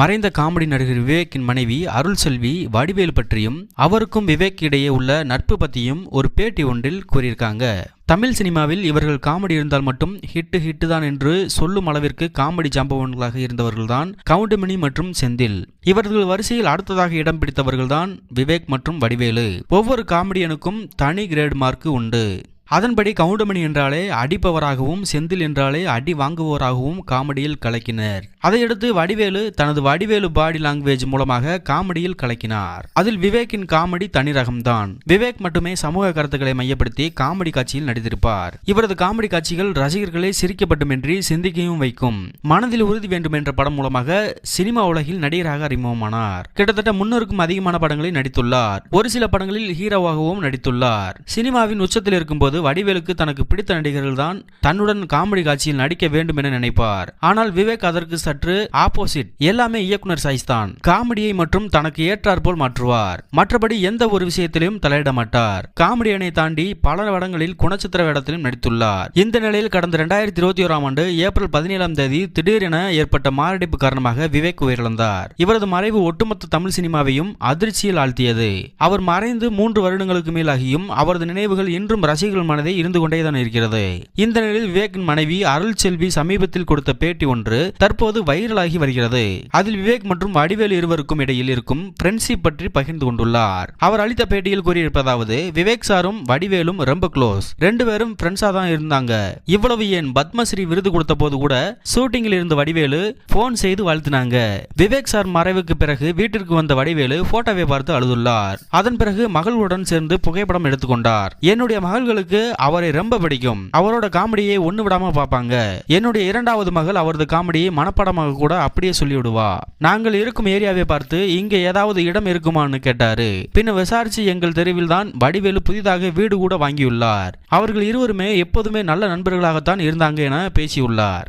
மறைந்த காமெடி நடிகர் விவேக்கின் மனைவி அருள் செல்வி வடிவேலு பற்றியும் அவருக்கும் விவேக் இடையே உள்ள நட்பு பற்றியும் ஒரு பேட்டி ஒன்றில் கூறியிருக்காங்க. தமிழ் சினிமாவில் இவர்கள் காமெடி இருந்தால் மட்டும் ஹிட்டு ஹிட்டு தான் என்று சொல்லும் அளவிற்கு காமெடி ஜாம்பவன்களாக இருந்தவர்கள்தான் கவுண்டமணி மற்றும் செந்தில். இவர்கள் வரிசையில் அடுத்ததாக இடம் பிடித்தவர்கள்தான் விவேக் மற்றும் வடிவேலு. ஒவ்வொரு காமெடியனுக்கும் தனி கிரேட் மார்க்கு உண்டு. அதன்படி கவுண்டமணி என்றாலே அடிப்பவராகவும் செந்தில் என்றாலே அடி வாங்குவோராகவும் காமெடியில் கலக்கினர். அதையடுத்து வடிவேலு தனது வடிவேலு பாடி லாங்குவேஜ் மூலமாக காமெடியில் கலக்கினார். அதில் விவேக்கின் காமெடி தனி ரகம்தான் விவேக் மட்டுமே சமூக கருத்துக்களை மையப்படுத்தி காமெடி காட்சியில் நடித்திருப்பார். இவரது காமெடி காட்சிகள் ரசிகர்களை சிரிக்கப்பட்டுமின்றி சிந்திக்கையும் வைக்கும். மனதில் உறுதி வேண்டும் என்ற படம் மூலமாக சினிமா உலகில் நடிகராக அறிமுகமானார். கிட்டத்தட்ட முன்னூறுக்கும் அதிகமான படங்களில் நடித்துள்ளார். ஒரு சில படங்களில் ஹீரோவாகவும் நடித்துள்ளார். சினிமாவின் உச்சத்தில் இருக்கும்போது வடிவேலுக்கு தனக்கு பிடித்த நடிகர்கள் தான் தன்னுடன் காமெடி காட்சியில் நடிக்க வேண்டும் என நினைப்பார். ஆனால் விவேக் அதற்கு சற்று ஆப்போசிட். எல்லாமே இயக்குனர் சைஸ் தான். காமெடியை மற்றும் தனக்கு ஏற்றாற்போல் மாற்றுவார். மற்றபடி எந்த ஒரு விஷயத்திலும் தலையிட மாட்டார். காமெடியனை தாண்டி பல வடங்களில் குணச்சித்திர வேடத்திலும் நடித்துள்ளார். இந்த நிலையில் கடந்த இரண்டாயிரத்தி இருபத்தி ஓராம் ஆண்டு ஏப்ரல் பதினேழாம் தேதி திடீரென ஏற்பட்ட மாரடைப்பு காரணமாக விவேக் உயிரிழந்தார். இவரது மறைவு ஒட்டுமொத்த தமிழ் சினிமாவையும் அதிர்ச்சியில் ஆழ்த்தியது. அவர் மறைந்து மூன்று வருடங்களுக்கு மேலாகியும் அவரது நினைவுகள் இன்றும் ரசிகர்கள் மனதை இருந்து கொண்டேதான் இருக்கிறது. இந்த நிலையில் விவேக்கின் மனைவி அருள் செல்வி சமீபத்தில் கொடுத்த பேட்டி ஒன்று தற்போது வைரலாகி வருகிறது. அதில் விவேக் மற்றும் வடிவேலு இருவருக்கும் இடையில் இருக்கும் ஃப்ரெண்ட்ஷிப் பற்றி பகிர்ந்து கொண்டுள்ளார். அவர் அளித்த பேட்டியில் கூறியிருப்பதாவது விவேக் சாரும் வடிவேலும் ரொம்ப க்ளோஸ் ரெண்டு பேரும் ஃப்ரெண்ட்ஸா தான் இருந்தாங்க. இவ்வளவு ஏன் பத்மஸ்ரீ விருது கொடுத்த போது கூட ஷூட்டிங்கில் இருந்த வடிவேலு போன் செய்து வாழ்த்தினாங்க. விவேக் சார் மறைவுக்கு பிறகு வீட்டிற்கு வந்த வடிவேலு போட்டோவை பார்த்து அழுதுள்ளார். அதன் பிறகு மகளுடன் சேர்ந்து புகைப்படம் எடுத்துக்கொண்டார். என்னுடைய மகள்களுக்கு அவரை ரொம்ப பிடிக்கும். அவரோட காமெடியை ஒண்ணு விடாம பார்ப்பாங்க. என்னுடைய இரண்டாவது மகள் அவரது காமெடியை மனப்படமாக கூட அப்படியே சொல்லிவிடுவா. நாங்கள் இருக்கும் ஏரியாவை பார்த்து இங்க ஏதாவது இடம் இருக்குமான்னு கேட்டாரு. பின்ன விசாரிச்சு எங்கள் தெருவில் தான் வடிவேலு புதிதாக வீடு கூட வாங்கியுள்ளார். அவர்கள் இருவருமே எப்போதுமே நல்ல நண்பர்களாகத்தான் இருந்தாங்க என பேசியுள்ளார்.